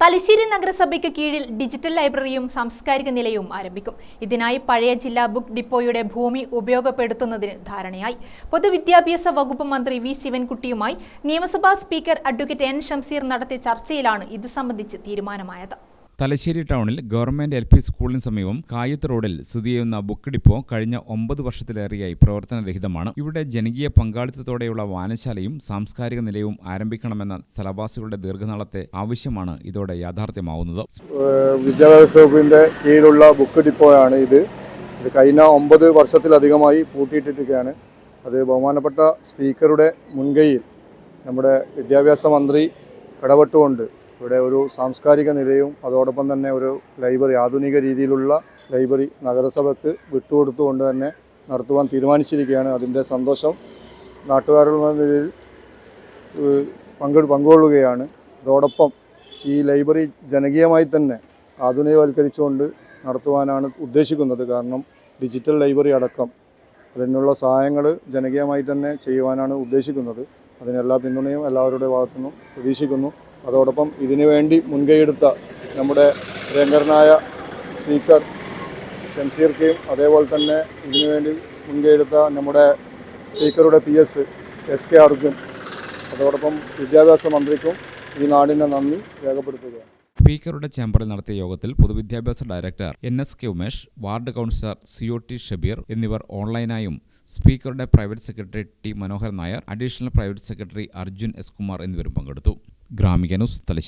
തലശ്ശേരി നഗരസഭയ്ക്ക് കീഴിൽ ഡിജിറ്റൽ ലൈബ്രറിയും സാംസ്കാരിക നിലയവും ആരംഭിക്കും. ഇതിനായി പഴയ ജില്ലാ ബുക്ക് ഡിപ്പോയുടെ ഭൂമി ഉപയോഗപ്പെടുത്തുന്നതിന് ധാരണയായി. പൊതുവിദ്യാഭ്യാസ വകുപ്പ് മന്ത്രി വി ശിവൻകുട്ടിയുമായി നിയമസഭാ സ്പീക്കർ അഡ്വക്കേറ്റ് എൻ ഷംസീർ നടത്തിയ ചർച്ചയിലാണ് ഇത് സംബന്ധിച്ച് തീരുമാനമായത്. തലശ്ശേരി ടൗണിൽ ഗവൺമെന്റ് എൽ പി സ്കൂളിന് സമീപം കായത്ത് റോഡിൽ സ്ഥിതി ചെയ്യുന്ന ബുക്ക് ഡിപ്പോ കഴിഞ്ഞ ഒമ്പത് വർഷത്തിലേറെയായി പ്രവർത്തനരഹിതമാണ്. ഇവിടെ ജനകീയ പങ്കാളിത്തത്തോടെയുള്ള വായനശാലയും സാംസ്കാരിക നിലയവും ആരംഭിക്കണമെന്ന സ്ഥലവാസികളുടെ ദീർഘനാളത്തെ ആവശ്യമാണ് ഇതോടെ യാഥാർത്ഥ്യമാവുന്നത്. വിദ്യാഭ്യാസ വകുപ്പിന്റെ കീഴിലുള്ള ബുക്ക് ഡിപ്പോയാണ് ഇത്. ഇത് കഴിഞ്ഞ ഒമ്പത് വർഷത്തിലധികമായി പൂട്ടിയിട്ടിരിക്കുകയാണ്. അത് ബഹുമാനപ്പെട്ട സ്പീക്കറുടെ മുൻകൈയിൽ നമ്മുടെ വിദ്യാഭ്യാസ മന്ത്രി ഇടപെട്ടുകൊണ്ട് ഇവിടെ ഒരു സാംസ്കാരിക നിലയവും അതോടൊപ്പം തന്നെ ഒരു ലൈബ്രറി ആധുനിക രീതിയിലുള്ള ലൈബ്രറി നഗരസഭയ്ക്ക് വിട്ടുകൊടുത്തുകൊണ്ട് തന്നെ നടത്തുവാൻ തീരുമാനിച്ചിരിക്കുകയാണ്. അതിന്റെ സന്തോഷം നാട്ടുകാരുടെ നിലയിൽ പങ്കെടു പങ്കുകൊള്ളുകയാണ്. അതോടൊപ്പം ഈ ലൈബ്രറി ജനകീയമായി തന്നെ ആധുനികവൽക്കരിച്ചുകൊണ്ട് നടത്തുവാനാണ് ഉദ്ദേശിക്കുന്നത്. കാരണം ഡിജിറ്റൽ ലൈബ്രറി അടക്കം അതിനുള്ള സഹായങ്ങൾ ജനകീയമായി തന്നെ ചെയ്യുവാനാണ് ഉദ്ദേശിക്കുന്നത്. അതിനെല്ലാ പിന്തുണയും എല്ലാവരുടെ ഭാഗത്തുനിന്നും പ്രതീക്ഷിക്കുന്നു. അതോടൊപ്പം ഇതിനുവേണ്ടി മുൻകൈയെടുത്ത നമ്മുടെ പ്രിയങ്കരനായ സ്പീക്കർ ഷംസീർക്കയും അതേപോലെ തന്നെ ഇതിനുവേണ്ടി മുൻകൈയെടുത്ത നമ്മുടെ സ്പീക്കറുടെ P S S K Arjun. അതോടൊപ്പം വിദ്യാഭ്യാസ മന്ത്രിക്കും ഈ നാടിന്റെ നന്ദി രേഖപ്പെടുത്തുകയാണ്. സ്പീക്കറുടെ ചേംബറിൽ നടത്തിയ യോഗത്തിൽ പൊതുവിദ്യാഭ്യാസ director N S K Umesh ward councillor C O T Shabeer എന്നിവർ ഓൺലൈനായും സ്പീക്കറുടെ private secretary T Manohar Nair additional private secretary Arjun S Kumar എന്നിവരും പങ്കെടുത്തു. ഗ്രാമിക ന്യൂസ് തലശ്ശേരി.